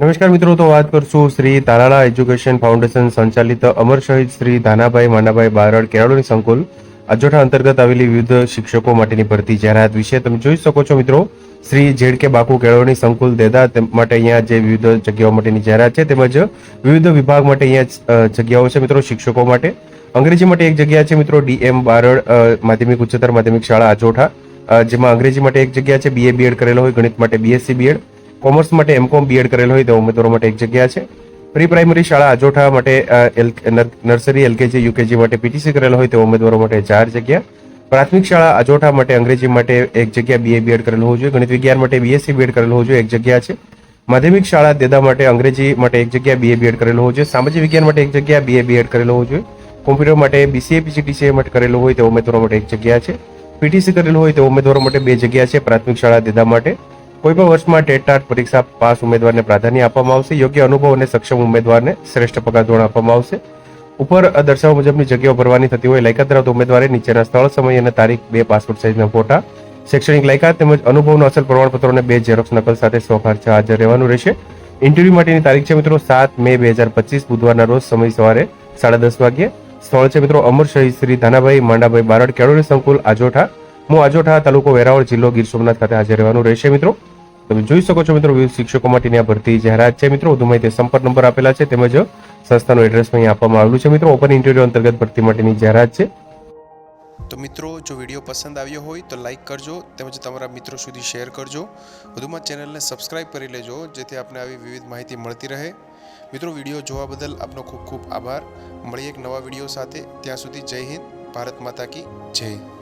નમસ્કાર મિત્રો, તો વાત કરશું શ્રી તાલાળા એજ્યુકેશન ફાઉન્ડેશન સંચાલિત અમર શહીદ શ્રી ધાનાભાઈ માનાભાઈ બારડ કેળવણી સંકુલ, અજોઠા અંતર્ગત આવેલી વિવિધ શિક્ષકો માટેની ભરતી. જાહેરાત વિશે તમે જોઈ શકો છો મિત્રો, શ્રી જેડ કે બાકુ કેળવણી સંકુલ દેદા માટે અહીંયા જે વિવિધ જગ્યાઓ માટેની જાહેરાત છે, તેમજ વિવિધ વિભાગ માટે અહીંયા જગ્યાઓ છે મિત્રો શિક્ષકો માટે. અંગ્રેજી માટે એક જગ્યા છે મિત્રો ડીએમ બારડ માધ્યમિક ઉચ્ચતર માધ્યમિક શાળા અજોઠા જેમાં અંગ્રેજી માટે એક જગ્યા છે બીએ બીએડ કરેલો હોય, ગણિત માટે બીએસસી બીએડ કોમર્સ માટે એમકોમ બીએડ કરેલ હોય તેવા ઉમેદવારો માટે એક જગ્યા છે. પ્રી પ્રાઇમરી શાળા અજોઠા માટે નર્સરી એલકેજી યુકેજી માટે પીટીસી કરેલો હોય તેવા ઉમેદવારો માટે ચાર જગ્યા. પ્રાથમિક શાળા અજોઠા માટે અંગ્રેજી માટે એક જગ્યા બીએ બીએડ કરેલું હોવું જોઈએ. ગણિત વિજ્ઞાન માટે બીએસસી બીએડ કરેલું હોવું જોઈએ, એક જગ્યા છે. માધ્યમિક શાળા દેદા માટે અંગ્રેજી માટે એક જગ્યા બીએ બીએડ કરેલું હોવું જોઈએ. સામાજિક વિજ્ઞાન માટે એક જગ્યા બીએ બીએડ કરેલું હોવું જોઈએ. કોમ્પ્યુટર માટે બીસીએ પીજીટીસીએ માટે કરેલું હોય તેવા ઉમેદવારો માટે એક જગ્યા છે. પીટીસી કરેલું હોય તેવા ઉમેદવારો માટે બે જગ્યા છે. પ્રાથમિક શાળા દેદા માટે કોઈ પણ વર્ષમાં ટેટ ટાટ પરીક્ષા પાસ ઉમેદવારને પ્રાધાન્ય આપવામાં આવશે, યોગ્ય અનુભવ અને સક્ષમ ઉમેદવારને શ્રેષ્ઠ પગાર ધોરણ આપવામાં આવશે. ઉપર દર્શાવવા મુજબની જગ્યાઓ ભરવાની થતી હોય, લાયકાત ધરાવતા ઉમેદવારે નીચેના સ્થળ, સમય અને તારીખ બે પાસપોર્ટ સાઇઝના ફોટા, શૈક્ષણિક લાયકાત તેમજ અનુભવનો અસલ પ્રમાણપત્રો અને બે ઝેરોક્ષ નકલ સાથે સ્વખર્ચે હાજર રહેવાનું રહેશે. ઇન્ટરવ્યુ માટેની તારીખ છે મિત્રો સાત મે બે હજાર પચીસ, બુધવારના રોજ સમય સવારે સાડા દસ વાગ્યે. સ્થળ છે મિત્રો અમર શહીદ શ્રી ધાનાભાઈ માંડાભાઈ બારડ, કેળવણી સંકુલ, આજોઠા. હું આજોઠા તાલુકો વેરાવળ જિલ્લો ગીર સોમનાથ ખાતે હાજર રહેવાનું રહેશે મિત્રો. તમે જોઈ શકો છો મિત્રો વિવિધ શિક્ષકો માટેની આ ભરતી જાહેરાત છે. મિત્રો, વધુ માહિતી સંપર્ક નંબર આપેલા છે તેમજ સંસ્થાનું એડ્રેસ અહીં આપવામાં આવેલું છે. મિત્રો ઓપન ઇન્ટરવ્યુ અંતર્ગત ભરતી માટેની જાહેરાત છે. તો મિત્રો, જો વીડિયો પસંદ આવ્યો હોય તો લાઇક કરજો તેમજ તમારા મિત્રો સુધી શેર કરજો. વધુમાં ચેનલને સબસ્ક્રાઇબ કરી લેજો, જેથી આપને આવી વિવિધ માહિતી મળતી રહે. મિત્રો, વીડિયો જોવા બદલ આપનો ખૂબ ખૂબ આભાર. મળીએ એક નવા વીડિયો સાથે. ત્યાં સુધી જય હિન્દ, ભારત માતા કી જય.